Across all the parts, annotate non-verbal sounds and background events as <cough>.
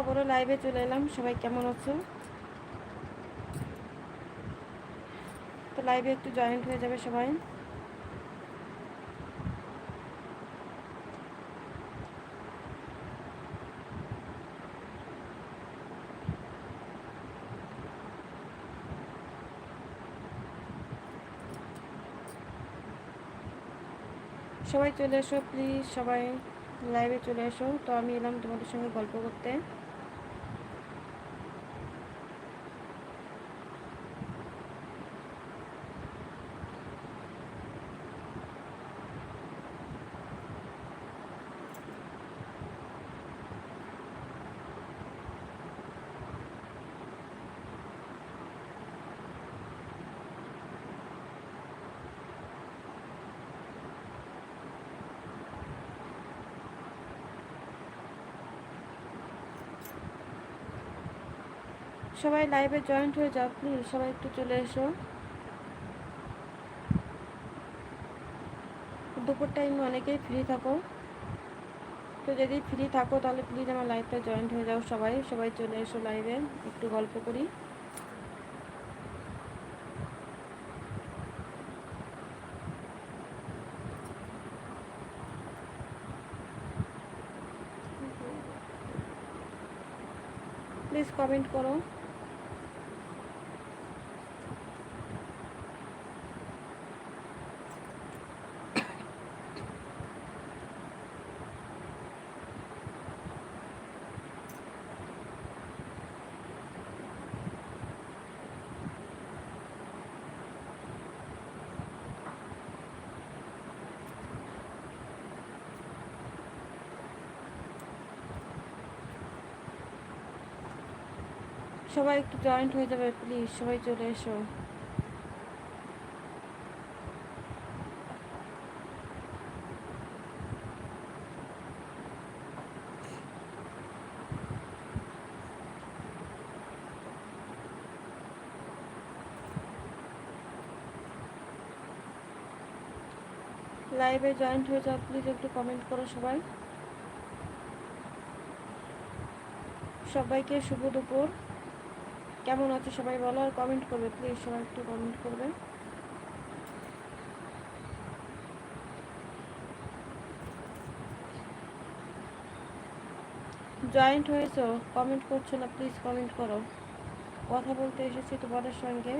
আবারও লাইভে চলে এলাম। সবাই কেমন আছো? তো লাইভে একটু জয়েন্ট হয়ে যাবে সবাই। সবাই চলে এসো প্লিজ সবাই লাইভে চলে এসো। তো আমি এলাম তোমাদের সঙ্গে গল্প করতে। সবাই লাইভে জয়েন্ট হয়ে যাও প্লিজ সবাই একটু চলে এসো। দুপুর টাইমে অনেকেই ফ্রি থাকো। তো যদি ফ্রি থাকো, তাহলে প্লিজ আমার লাইভটা জয়েন্ট হয়ে যাও সবাই। সবাই চলে এসো লাইভে একটু গল্প করি। প্লিজ কমেন্ট করো। সবাই একটু জয়েন্ট হয়ে যাবে প্লিজ সবাই চলে এসো। লাইভে জয়েন্ট হয়ে যাও প্লিজ একটু কমেন্ট করো সবাই। সবাইকে শুভ দুপুর। কেমন আছে সবাই বলো আর কমেন্ট করবে প্লিজ সবাই একটু কমেন্ট করবে। জয়েন্ট হয়েছো কমেন্ট করছ না প্লিজ কমেন্ট করো। কথা বলতে এসেছি তোমাদের সঙ্গে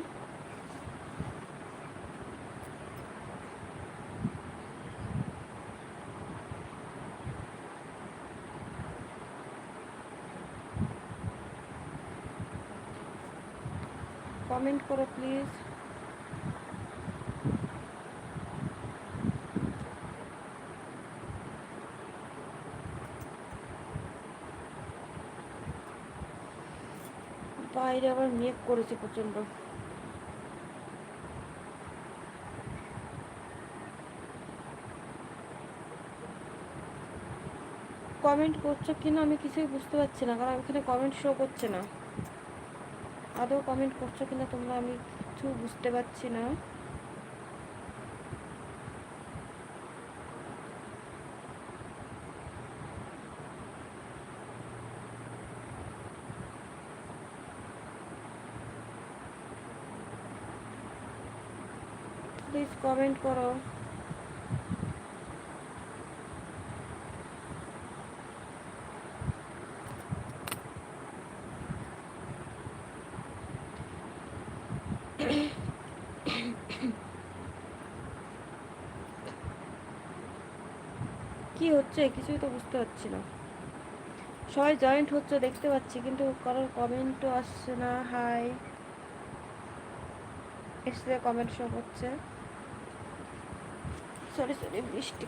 কমেন্ট করো প্লিজ বাইরে আবার মেঘ করেছে প্রচণ্ড কমেন্ট করছ কিনা আমি কিছুই বুঝতে পারছি না, কারণ এখানে কমেন্ট শো করছে না। আদৌ কমেন্ট করছ কিনা তোমরা আমি কিছু বুঝতে পারছি না প্লিজ কমেন্ট করো। কি হচ্ছে? কিছুই তো বুঝতে পারছি না। সবাই জয়েন্ট হচ্ছে, দেখতে পাচ্ছি, কিন্তু কারোর কমেন্টও আসছে না। হাই এসে কমেন্ট সব হচ্ছে সরি সরি বৃষ্টি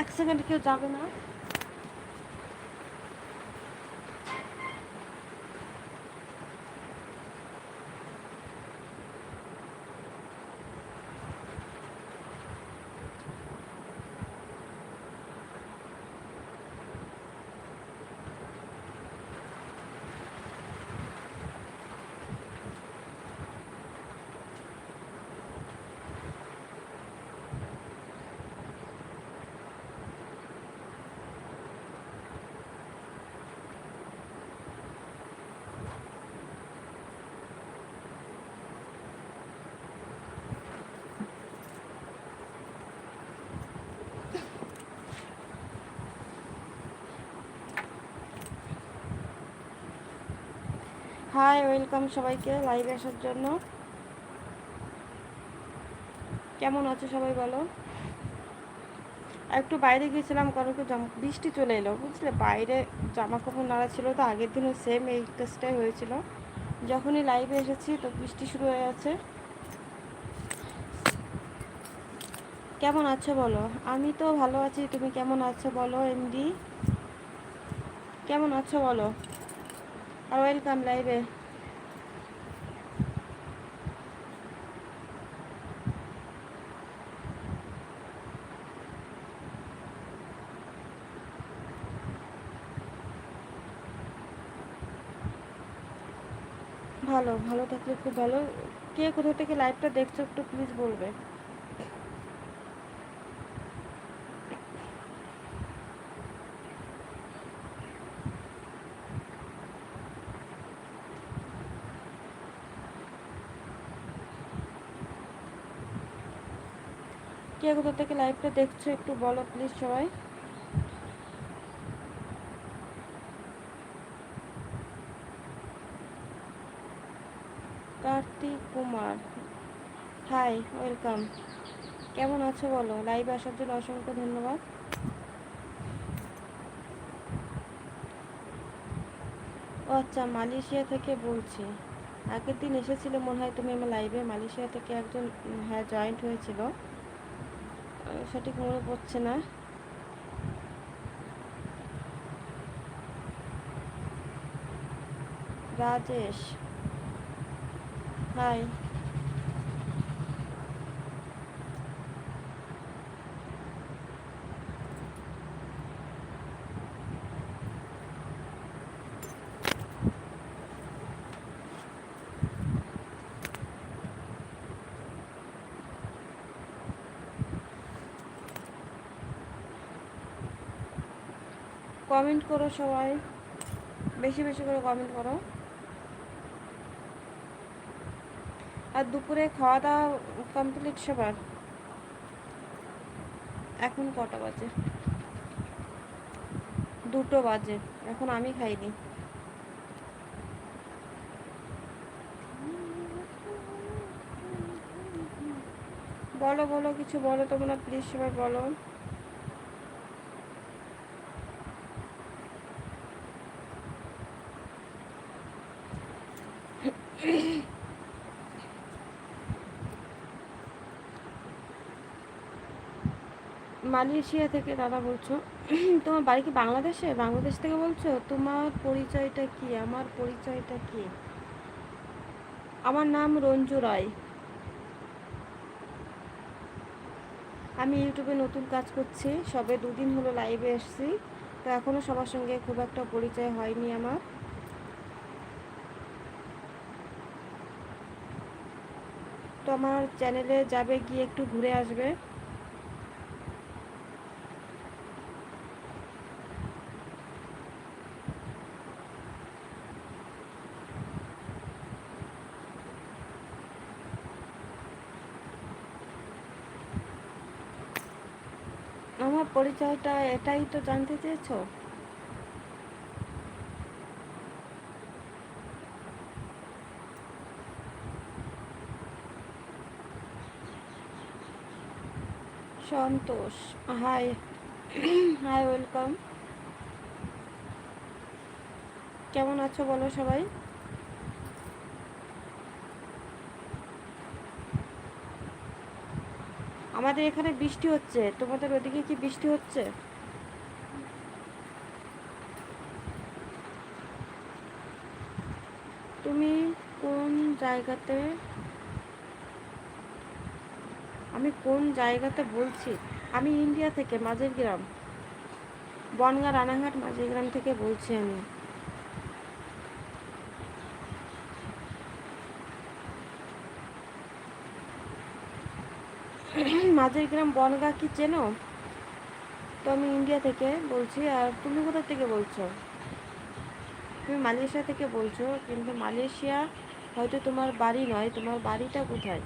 এক সেকেন্ড কেউ যাবে না? হাই, ওয়েলকাম সবাইকে লাইভে আসার জন্য। কেমন আছো সবাই বলো? একটু বাইরে গিয়েছিলাম, কারণ একটু বৃষ্টি চলে এলো, বুঝলে? বাইরে জামা কাপড় নাড়া ছিল তো, আগের দিনও সেম এই কেসটাই হয়েছিল। যখনই লাইভে এসেছি, তো বৃষ্টি শুরু হয়ে গেছে। কেমন আছো বলো? আমি তো ভালো আছি, তুমি কেমন আছো বলো এমডি কেমন আছো বলো? আর ওয়েলকাম লাইভে ভালো ভালো থাকলে খুব ভালো। কে কোথা থেকে লাইভটা দেখছ একটু প্লিজ বলবে কে কোথা থেকে লাইভটা দেখছ একটু বলো প্লিজ সবাই। কার্তিক কুমার হাই ওয়েলকাম কেমন আছো বলো? লাইভে আসার জন্য অসংখ্য ধন্যবাদ। ও আচ্ছা মালয়েশিয়া থেকে বলছি। আগের দিন এসেছিল মনে হয় তুমি আমার লাইভে মালয়েশিয়া থেকে একজন হ্যাঁ জয়েন্ট হয়েছিল। সঠিক মনে পড়ছে না। রাজেশ। হাই কমেন্ট করো সবাই। বেশি বেশি করে কমেন্ট করো। আর দুপুরে খাওয়া দাওয়া কমপ্লিট সবার? এখন কটা বাজে? দুটো বাজে। এখন আমি খাইনি। বলো বলো, কিছু বলো তোমরা প্লিজ সবাই বলো। মালয়েশিয়া থেকে দাদা বলছো। <clears throat> তোমার বাড়ি কি বাংলাদেশে? বাংলাদেশ থেকে বলছো? তোমার পরিচয়টা কি? আমার পরিচয়টা কি? আমার নাম রঞ্জু রায়। আমি ইউটিউবে নতুন কাজ করছি। সবে দুদিন হলো লাইভে এসেছি। তো এখনও সবার সঙ্গে খুব একটা পরিচয় হয়নি আমার। তো আমার চ্যানেলে যাবে, গিয়ে একটু ঘুরে আসবে আমার পরিচয়টা এটাই তো জানতে চেয়েছো? Santosh hi hi welcome. কেমন আছো বলো সবাই? আমাদের এখানে বৃষ্টি হচ্ছে। তোমাদের ওদিকে কি বৃষ্টি হচ্ছে? তুমি কোন জায়গাতে, আমি কোন জায়গাতে বলছি? আমি ইন্ডিয়া থেকে, মাঝের গ্রাম। বনগা রানাঘাট, মাঝের গ্রাম থেকে বলছি আমি। মাঝের গ্রাম বনগা কি চেনো? তো আমি ইন্ডিয়া থেকে বলছি, আর তুমি কোথা থেকে বলছো? তুমি মালয়েশিয়া থেকে বলছো, কিন্তু মালয়েশিয়া হয়তো তোমার বাড়ি নয়, তোমার বাড়িটা কোথায়?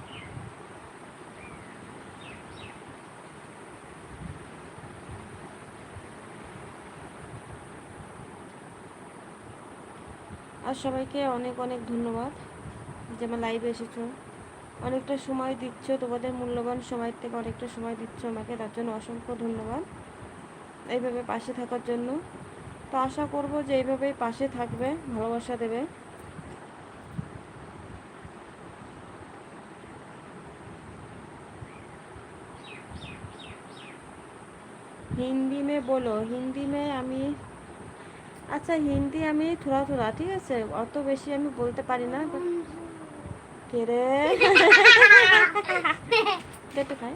আর সবাইকে অনেক অনেক ধন্যবাদ যে আমার লাইভে এসেছ। অনেকটা সময় দিচ্ছ, তোমাদের মূল্যবান সময় থেকে অনেকটা সময় দিচ্ছ আমাকে, তার জন্য অসংখ্য ধন্যবাদ এইভাবে পাশে থাকার জন্য। তো আশা করব যে এইভাবেই পাশে থাকবে, ভালোবাসা দেবে। হিন্দি মে বলো, হিন্দি মে আমি আচ্ছা হিন্দি আমি থোড়া থোড়া, ঠিক আছে? অত বেশি আমি বলতে পারি না কে রে একটু খাই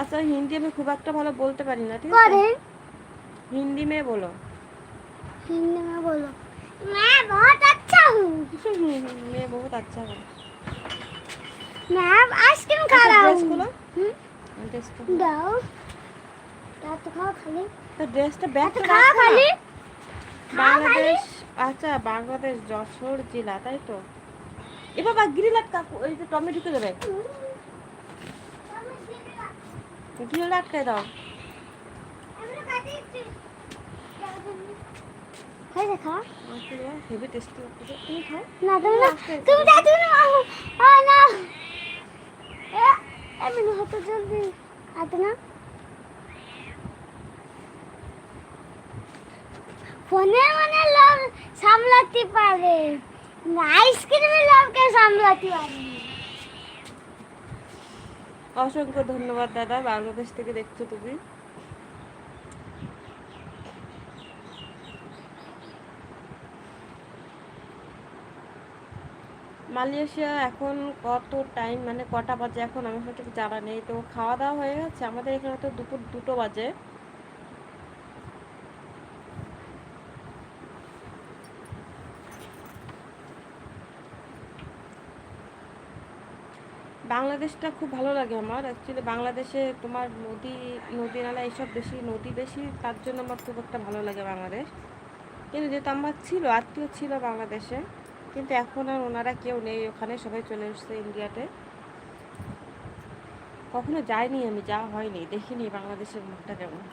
আচ্ছা হিন্দি আমি খুব একটা ভালো বলতে পারি না ঠিক আছে करें हिंदी में बोलो हिंदी में बोलो मैं बहुत अच्छा हूँ मैं बहुत अच्छा हूँ मैं अब आइसक्रीम खा अच्छा, रहा ड्रेस हूँ खोलो हम्म? ड्रेस को दाओ क्या तो खाओ खाली তো ড্রেসটা ব্যাগ तो खाओ खाली বাংলাদেশ আচ্ছা বাংলাদেশ যশোর জেলা তাই তো? এ বাবা গ্রিল আটকা ওই যে টমেটো ঢুকে দেবে গ্রিল আটকায় দাও। খাই দেখা হেভি টেস্টি লাগতেছে। তুমি খাও। না তুমি না তুমি যা তুমি না আ না। এ আমি না হতো জলদি। আতে না। ফোনে মানে সামলাতে পারে। আইসক্রিমের লোককে সামলাতে পারে। অসংখ্য ধন্যবাদ, দাদা। বাংলাদেশ থেকে দেখছ তুমি। মালয়েশিয়া এখন কত টাইম মানে কটা বাজে এখন? আমার সঠিক জানা নেই। তো খাওয়া দাওয়া হয়ে গেছে? আমাদের এখানে তো দুপুর দুটো বাজে। বাংলাদেশটা খুব ভালো লাগে আমার। অ্যাকচুয়ালি বাংলাদেশে তোমার নদী নদী নালা এইসব বেশি, নদী বেশি, তার জন্য আমার খুব একটা ভালো লাগে বাংলাদেশ। কিন্তু যেহেতু আমার ছিল, আত্মীয় ছিল বাংলাদেশে, কিন্তু এখন আর ওনারা কেউ নেই। ওখানে সবাই চলে এসছে ইন্ডিয়াতে কখনো যাইনি আমি, যাওয়া হয়নি। দেখিনি বাংলাদেশের মুখটা কেমন।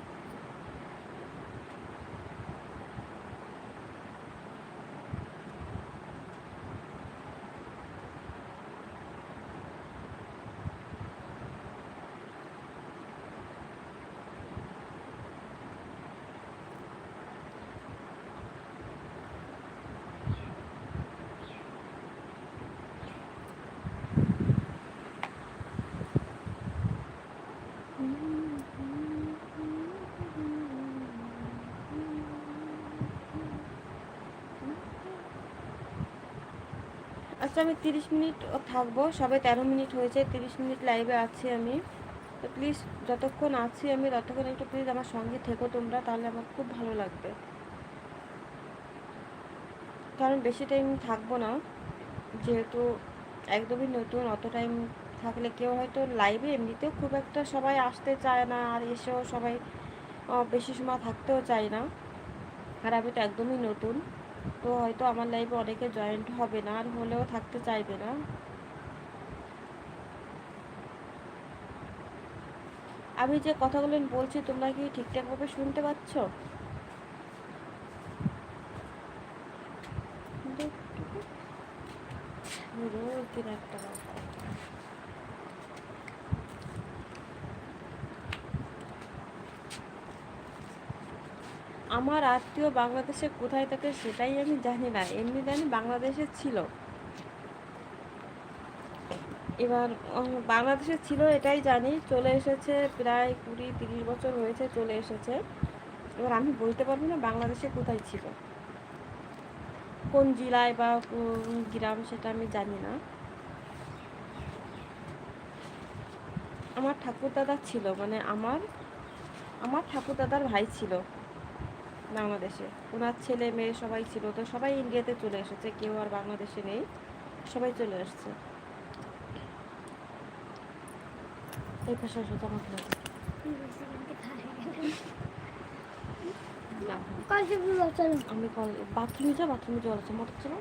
আচ্ছা আমি তিরিশ মিনিট থাকব, সবে তেরো মিনিট হয়েছে, তিরিশ মিনিট লাইভে আছি আমি। তো প্লিজ যতক্ষণ আছি আমি, ততক্ষণ একটু প্লিজ আমার সঙ্গে থেকো তোমরা, তাহলে আমার খুব ভালো লাগবে। কারণ বেশি টাইম থাকব না, যেহেতু একদমই নতুন, অত টাইম থাকলে কেউ হয়তো লাইভে এমনিতেও খুব একটা সবাই আসতে চায় না, আর এসেও সবাই বেশি সময় থাকতেও চায় না। আর আমি তো একদমই নতুন। তো হয়তো আমার লাইফে অনেকে জয়েন্ট হবে না, আর হলেও থাকতে চাইবে না। আমি যে কথাগুলো বলছি, তোমরা কি ঠিকঠাকভাবে শুনতে পাচ্ছ? রোজ দিন একটা কথা। আমার আত্মীয় বাংলাদেশে কোথায় থাকে সেটাই আমি জানি না, এমনি জানি বাংলাদেশে ছিল। এবার বাংলাদেশে ছিল এটাই জানি, চলে এসেছে প্রায় কুড়ি তিরিশ বছর হয়েছে চলে এসেছে। এবার আমি বলতে পারব না বাংলাদেশে কোথায় ছিল। কোন জেলায় বা কোন গ্রাম সেটা আমি জানি না। আমার ঠাকুরদাদা ছিল মানে আমার আমার ঠাকুরদাদার ভাই ছিল। বাংলাদেশে। ওনার ছেলে মেয়ে সবাই ছিল তো সবাই ইন্ডিয়াতে চলে এসেছে কেউ আর বাংলাদেশে নেই সবাই চলে এসেছে। এই পাশে আসো তোমার আমি কল বাথরুমে যাও বাথরুমে জল আছে মোটর চলো।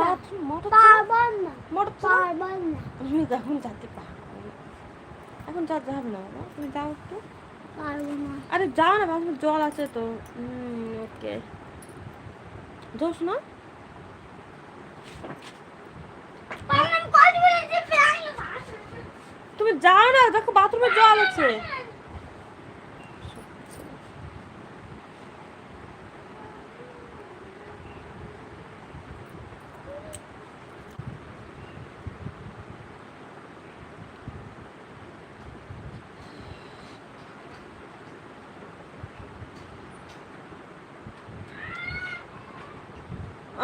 বাথরুম মোটর পারব না। মোটর চলো। পারব না। আমি এখন যেতে পারব। এখন যা যাবে না তুমি যাও একটু। পারব না। আরে যাও না বাথরুমে জল আছে তো। হুম ওকে। দোষ না। তুমি যাও না দেখো বাথরুমে জল আছে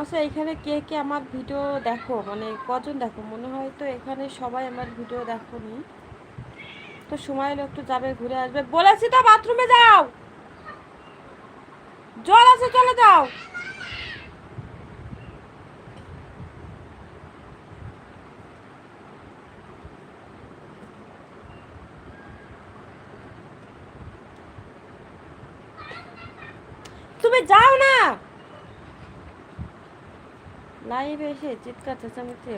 আচ্ছা এখানে কে কে আমার ভিডিও দেখো? মানে কজন দেখো? মনে হয় তো এখানে সবাই আমার ভিডিও দেখো নি তো সময় হলে একটু যাবে, ঘুরে আসবে। বলেছি তো বাথরুমে যাও! জল আছে, চলে যাও! তুমি যাও না লাইভে এসে চিৎকার চেঁচামেচি।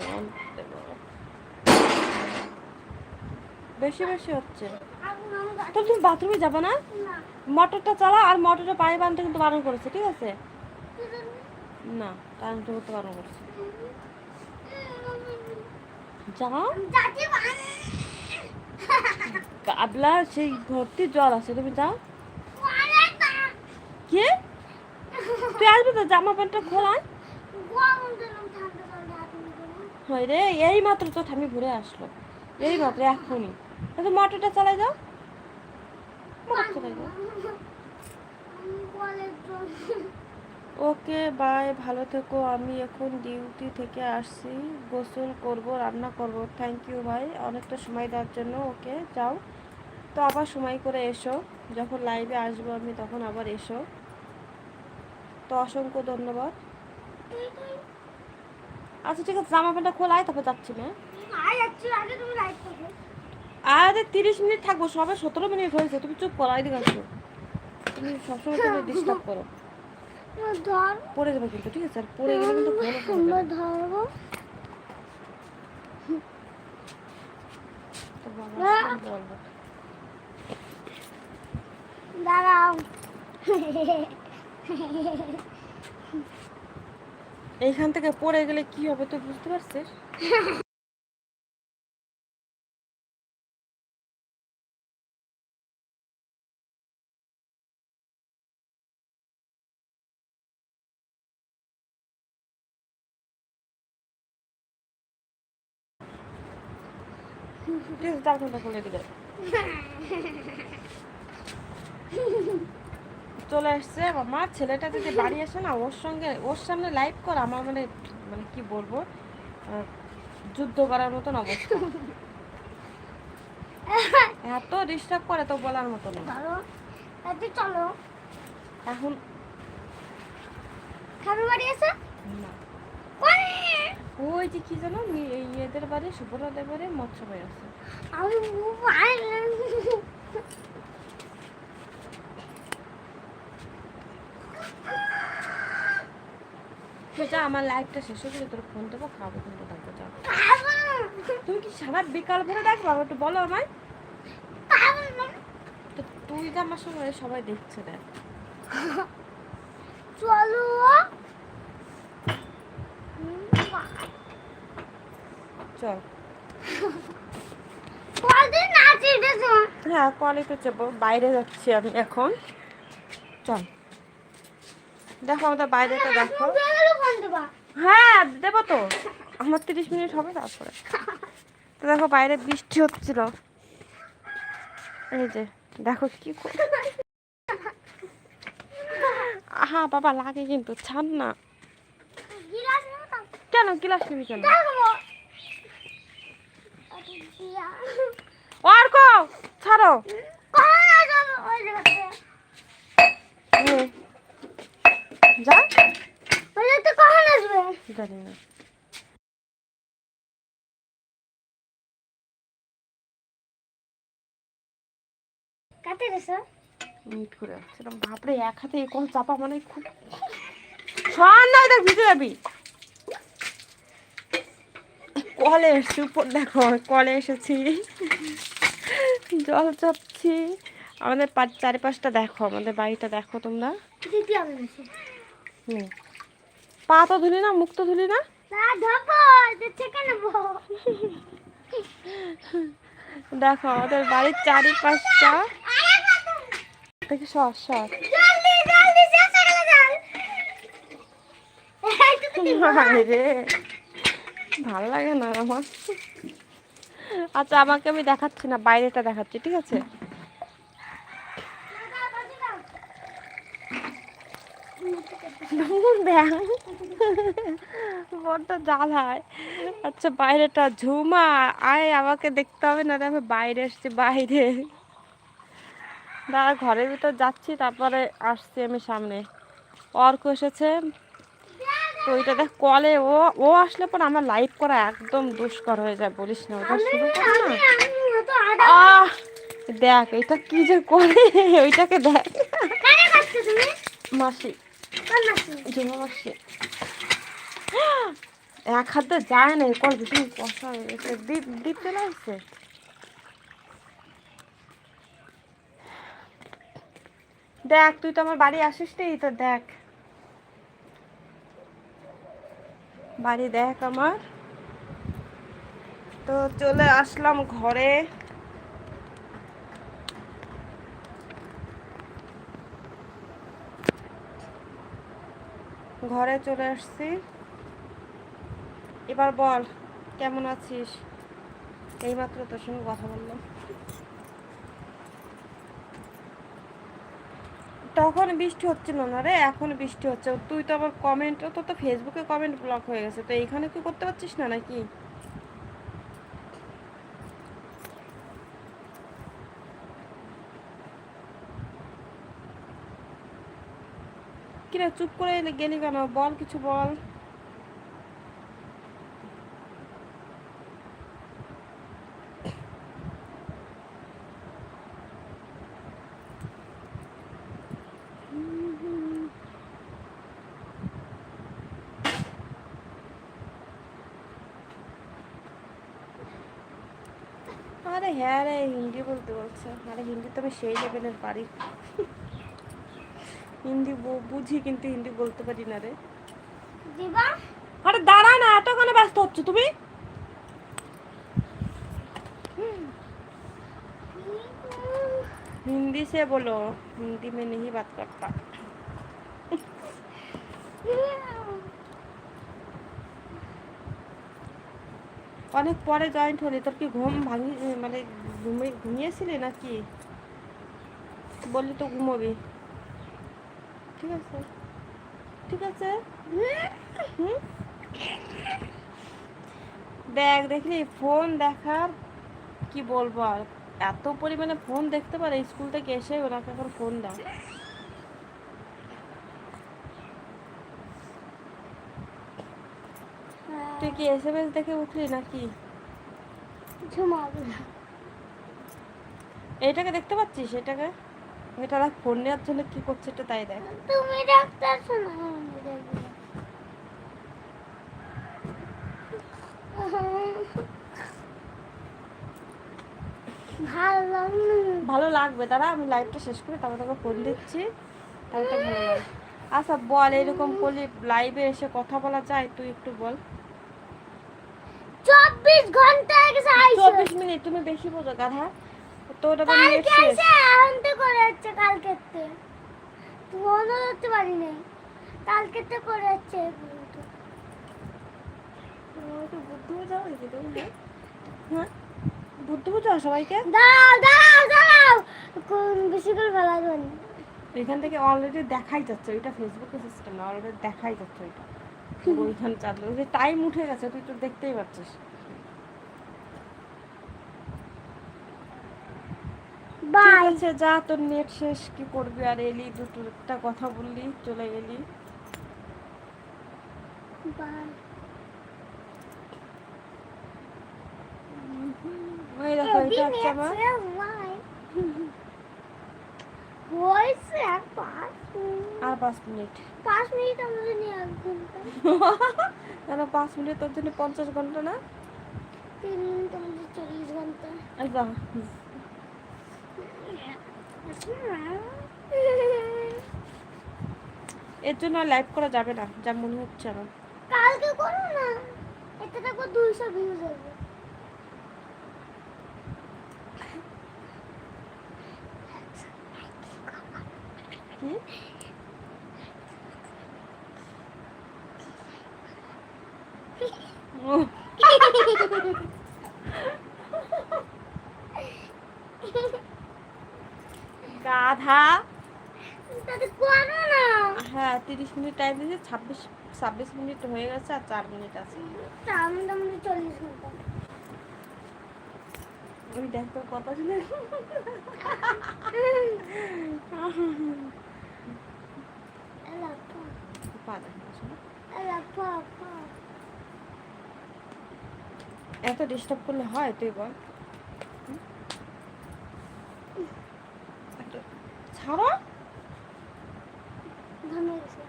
বেশি বেশি হচ্ছে তো তুমি বাথরুমে যাবে না মোটরটা চালাও আর মোটরটা পায়ে বানতে কিন্তু বারণ করেছে ঠিক আছে না কারেন্ট করতে বারণ করেছে যাও কাবলা সেই ভর্তি জল আছে তুমি যাও কে তুই আসবে তো জামা প্যান্টটা খোলায় হয় রে এই মাত্র তো ঠামি ঘুরে আসলো। এই মাত্র এখনই। তো মোটরটা চালাই যাও মোটর চালাই যাও ওকে, বাই, ভালো থেকো। আমি এখন ডিউটি থেকে আসছি। গোসল করব, রান্না করব। থ্যাংক ইউ ভাই অনেকটা সময় দেওয়ার জন্য। ওকে, যাও। তো আবার সময় করে এসো। যখন লাইভে আসব আমি, তখন আবার এসো। তো অসংখ্য ধন্যবাদ। আচ্ছা ঠিক আছে জামা প্যান্টটা খোলাই তারপর যাচ্ছি না আরে তিরিশ মিনিট থাকব সবে সতেরো মিনিট হয়েছে তুমি চুপ করো এদিকে আসো। তুমি সবসময় তুমি ডিস্টার্ব করো। ধর। পড়ে যাবে কিন্তু ঠিক আছে আর পড়ে গেলে কিন্তু ধরবো। দাঁড়াও। এইখান থেকে পড়ে গেলে কি হবে তুই বুঝতে পারছিস? চার ঘণ্টা খুলে দিলে <laughs> চলে এসছে আমার ছেলেটা যদি বাড়ি আসে না ওর সঙ্গে ওর সামনে লাইভ কর আমার মানে মানে কি বলব? যুদ্ধ করার মতন অবস্থা। এত ডিস্টার্ব করে তো বলার মতো না। চলো। এখন খাবার বাড়ি আছে? না। ওই যে কি জানো ইয়েদের বাড়ি সুব্রতাদের বাড়ি মৎস্য ভাই আছে। আমি যা আমার লাইফটা শেষ হয়ে গেলে তোর ফোন দেবো খাব কিন্তু থাকব যা। তুমি কি সারা বিকাল ভরে দেখব একটু বলো আমায়। তো তুই যে আমার সঙ্গে সবাই দেখছে দেখ। চলো। চল। হ্যাঁ কলে তো যাব। বাইরে যাচ্ছি আমি এখন। চল। দেখো আমাদের বাইরেটা দেখো। হ্যাঁ দেবো তো। আমার তিরিশ মিনিট হবে তারপরে। তো দেখো বাইরে বৃষ্টি হচ্ছিল। এই যে দেখো কি আহা বাবা লাগে কিন্তু ছাড় না। গিলাস কেন? ক্লাস নিবি কেন? অর্ক ছাড়ো। যা। জায়গাতে কখন আসবে? জানি না কাতে গেছে? মিট করে আসছিলাম বাপরে এক হাতে এই কল চাপা মানে খুব সর না দেখ ভিজে যাবি। কলে এসছি উপর দেখো কলে এসেছি। জল চাপছি। আমাদের চারিপাশটা দেখো আমাদের বাড়িটা দেখো তোমরা। হুম। পা তো ধুলি না মুখ তো ধুলি না? দেখো আমাদের বাড়ির চারিপাশটা দেখি সর সর রে ভালো লাগে না আমার। আচ্ছা আমাকে আমি দেখাচ্ছি না বাইরেটা দেখাচ্ছি ঠিক আছে? দেখ বড্ড জাল হয় আচ্ছা বাইরেটা ঝুমা। আয় আমাকে দেখতে হবে না আমি বাইরে এসছি বাইরে। দাঁড়া ঘরের ভিতর যাচ্ছি তারপরে আসছি আমি সামনে। অর্ক এসেছে। তো ওইটা দেখ কলে ও ও আসলে পর আমার লাইভ করা একদম দুষ্কর হয়ে যায় বলিস না ওটা শুরু দেখ এটা কি যে করে ওইটাকে দেখ। মাসি? ঝুমা মাসি। এক হাতে যায় না কল ভীষণ কষা হয়ে গেছে দ্বীপ দ্বীপ চলে আসছে? দেখ, তুই তো আমার বাড়ি আসিস নি, তো দেখ। বাড়ি দেখ আমার। তো চলে আসলাম ঘরে। ঘরে চলে আসছি। এবার বল, কেমন আছিস? এইমাত্র তোর সঙ্গে কথা বললাম। তখন বৃষ্টি হচ্ছিল না রে, এখন বৃষ্টি হচ্ছে। তুই তো আবার কমেন্ট তো তো ফেসবুকে কমেন্ট ব্লক হয়ে গেছে। তো এইখানে কি করতে পারছিস না নাকি? কিরে, চুপ করে গেলি কেন? বল কিছু বল আরে হ্যাঁ রে হিন্দি বলতে বলছে আরে হিন্দি তো আমি সেই লেভেলের পারি হিন্দি বু- বুঝি কিন্তু হিন্দি বলতে পারি না রে দিবা আরে দাঁড়া না এতক্ষণে ব্যস্ত হচ্ছে তুমি हिंदी से बोलो हिंदी में नहीं बात करता অনেক পরে জয়েন্ট হলি, তোর কি ঘুম ভাঙি মানে ঘুমিয়ে ঘুমিয়েছিলি নাকি? বললি তো ঘুমোবি। ঠিক আছে। ঠিক আছে। দেখ, দেখলি ফোন দেখার কি বলব আর? এত পরিমাণে ফোন দেখতে পারে, স্কুল থেকে এসে ওনাকে এখন ফোন দাও তুই কি এস এম এস দেখে উঠলি নাকি? এইটাকে দেখতে পাচ্ছিস? এটাকে এটা দেখ ফোন নেওয়ার জন্য কি করছে এটা তাই দেখ। তুমি ডাক্তার ভালো লাগবে দাঁড়া আমি লাইভটা শেষ করে তারপর তোকে ফোন দিচ্ছি। তাহলে ভালো লাগবে আচ্ছা বল এরকম করলে লাইভে এসে কথা বলা যায় তুই একটু বল। ঘণ্টা আগে আইসো চব্বিশ মিনিট তুমি বেশি বোঝো গাধা। তোর আবার নেট কালকে এসে এখন তো করে যাচ্ছে কালকে তুমি মনে করতে পারি নাই কালকে তো করে একটু বুদ্ধি নাকি? হ্যাঁ? বুদ্ধি সবাইকে? দাঁড়াও দাঁড়াও দাঁড়াও। কোন বেশি করে ফেলা যাবে এখান থেকে অলরেডি দেখাই যাচ্ছে। ওইটা ফেসবুকে সিস্টেম না অলরেডি দেখাই যাচ্ছে ওইটা। <laughs> ওইখান চালু ওই টাইম উঠে গেছে তুই তো দেখতেই পাচ্ছিস। ঠিক বাই আছে যা তোর নেট শেষ কি করবি? আর এলি দুটো একটা কথা বললি চলে গেলি। বাই ওই দেখো এটা হচ্ছে আমার হয়েছে আর পাঁচ আর পাঁচ মিনিট। পাঁচ মিনিট আমাদের নিয়ে এক ঘণ্টা। <laughs> কেন পাঁচ মিনিট তোর জন্য পঞ্চাশ ঘণ্টা না? তিন মিনিট আমাদের চল্লিশ ঘণ্টা। যা এর জন্য লাইভ করা যাবে না যা মনে হচ্ছে আমার। কালকে করো না এতে দেখো দুইশো ভিউজ হবে। ও, <laughs> গাধা হ্যাঁ তিরিশ মিনিট টাইম দিয়েছে ছাব্বিশ ছাব্বিশ মিনিট হয়ে গেছে আর চার মিনিট আছে। ওই দেখ তোর কথা শুনে। এত ডিস্টার্ব করলে হয় তুই বল হুম? একটা- ছাড়ো ঘামে গেছে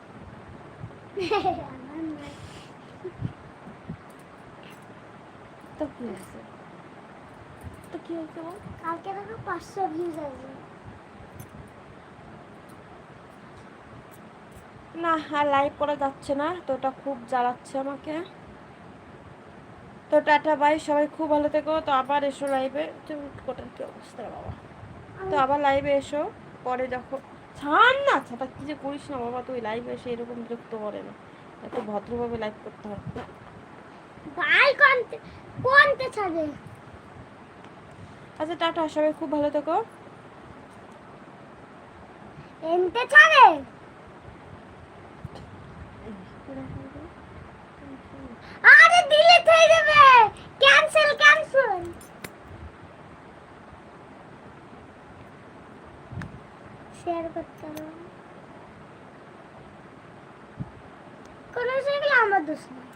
আমার নয় তো কি হয়েছে? তো কি হয়েছে কালকে দেখো পাঁচশো ভিউজ আসবে না আর লাইভ করা যাচ্ছে না তো ওটা খুব জ্বালাচ্ছে আমাকে। তো টাটা বাই সবাই খুব ভালো থেকো। তো আবার এসো লাইভে কোটার কি অবস্থা বাবা? তো আবার লাইভে এসো। পরে যখন ছাড় না ছাতা কি যে করিস না বাবা তুই লাইভে এসে এরকম বিরক্ত করে না। একটু ভদ্রভাবে লাইভ করতে হবে ভাই কোনতে কোনতে ছাড়ে আচ্ছা টাটা সবাই খুব ভালো থেকো। এনতে ছাড়ে আরে ডিলিট হয়ে যাবে। ক্যান্সেল ক্যান্সেল শেয়ার করতে হবে। কোনো সেগুলো আমার দোষ না